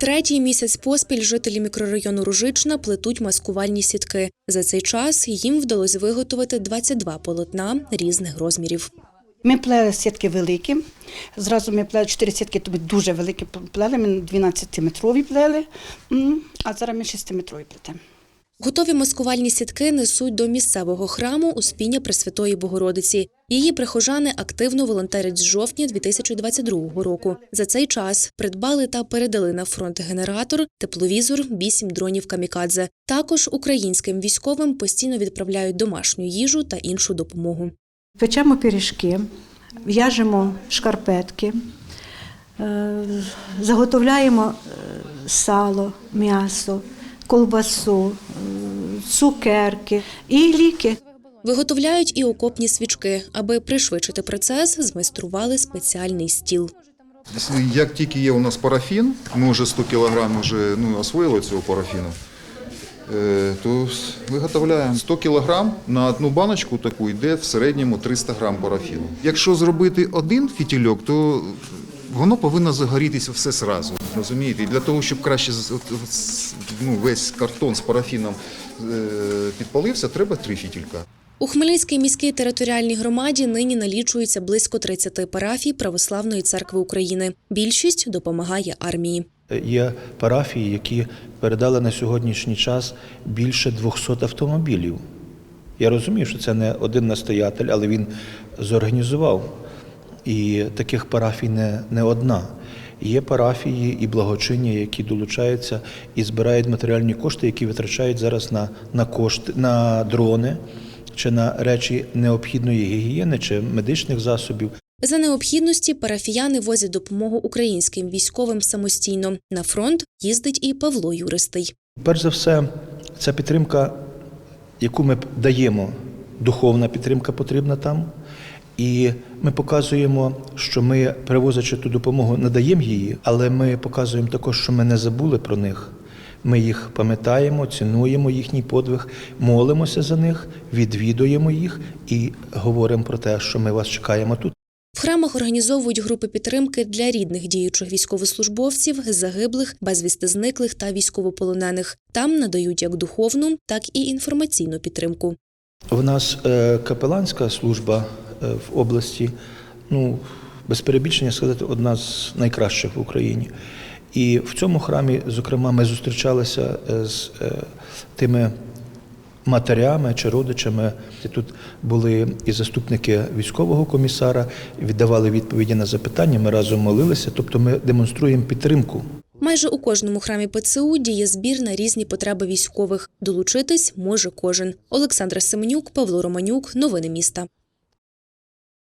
Третій місяць поспіль жителі мікрорайону Ружична плетуть маскувальні сітки. За цей час їм вдалося виготовити 22 полотна різних розмірів. Ми плели сітки великі. Зразу ми плели 4 сітки, тобі дуже великі плели. Ми 12-метрові плели, а зараз ми 6-метрові плетемо. Готові маскувальні сітки несуть до місцевого храму Успіння Пресвятої Богородиці. Її прихожани активно волонтерять з жовтня 2022 року. За цей час придбали та передали на фронт генератор, тепловізор, 8 дронів камікадзе. Також українським військовим постійно відправляють домашню їжу та іншу допомогу. Печемо пиріжки, в'яжемо шкарпетки, е, заготовляємо е, сало, м'ясо, колбасу, цукерки і ліки. Виготовляють і окопні свічки, аби пришвидшити процес, змайстрували спеціальний стіл. Як тільки є у нас парафін, ми вже 100 кг вже ну, освоїли цього парафіну, е, то виготовляємо 100 кг на одну баночку таку йде в середньому 300 грам парафіну. Якщо зробити один фітільок, то воно повинно загорітися все зразу. Розумієте? І для того, щоб краще ну, весь картон з парафіном е, підпалився, треба три фітілька. У Хмельницькій міській територіальній громаді нині налічується близько 30 парафій Православної церкви України. Більшість допомагає армії. Є парафії, які передали на сьогоднішній час більше 200 автомобілів. Я розумію, що це не один настоятель, але він зорганізував. І таких парафій не, не одна. Є парафії і благочинні, які долучаються і збирають матеріальні кошти, які витрачають зараз на, на кошти, на дрони чи на речі необхідної гігієни чи медичних засобів. За необхідності парафіяни возять допомогу українським військовим самостійно. На фронт їздить і Павло Юристий. Перш за все, ця підтримка, яку ми даємо, духовна підтримка потрібна там. І ми показуємо, що ми, привозячи ту допомогу, надаємо її, але ми показуємо також, що ми не забули про них. Ми їх пам'ятаємо, цінуємо їхній подвиг, молимося за них, відвідуємо їх і говоримо про те, що ми вас чекаємо тут. В храмах організовують групи підтримки для рідних діючих військовослужбовців, загиблих, безвісти зниклих та військовополонених. Там надають як духовну, так і інформаційну підтримку. В нас е, капеланська служба в області, ну, без перебільшення сказати, одна з найкращих в Україні. І в цьому храмі, зокрема, ми зустрічалися е, з е, тими матерями чи родичами. Тут були і заступники військового комісара, віддавали відповіді на запитання, ми разом молилися, тобто ми демонструємо підтримку. Майже у кожному храмі ПЦУ діє збір на різні потреби військових. Долучитись може кожен. Олександра Семенюк, Павло Романюк. Новини міста.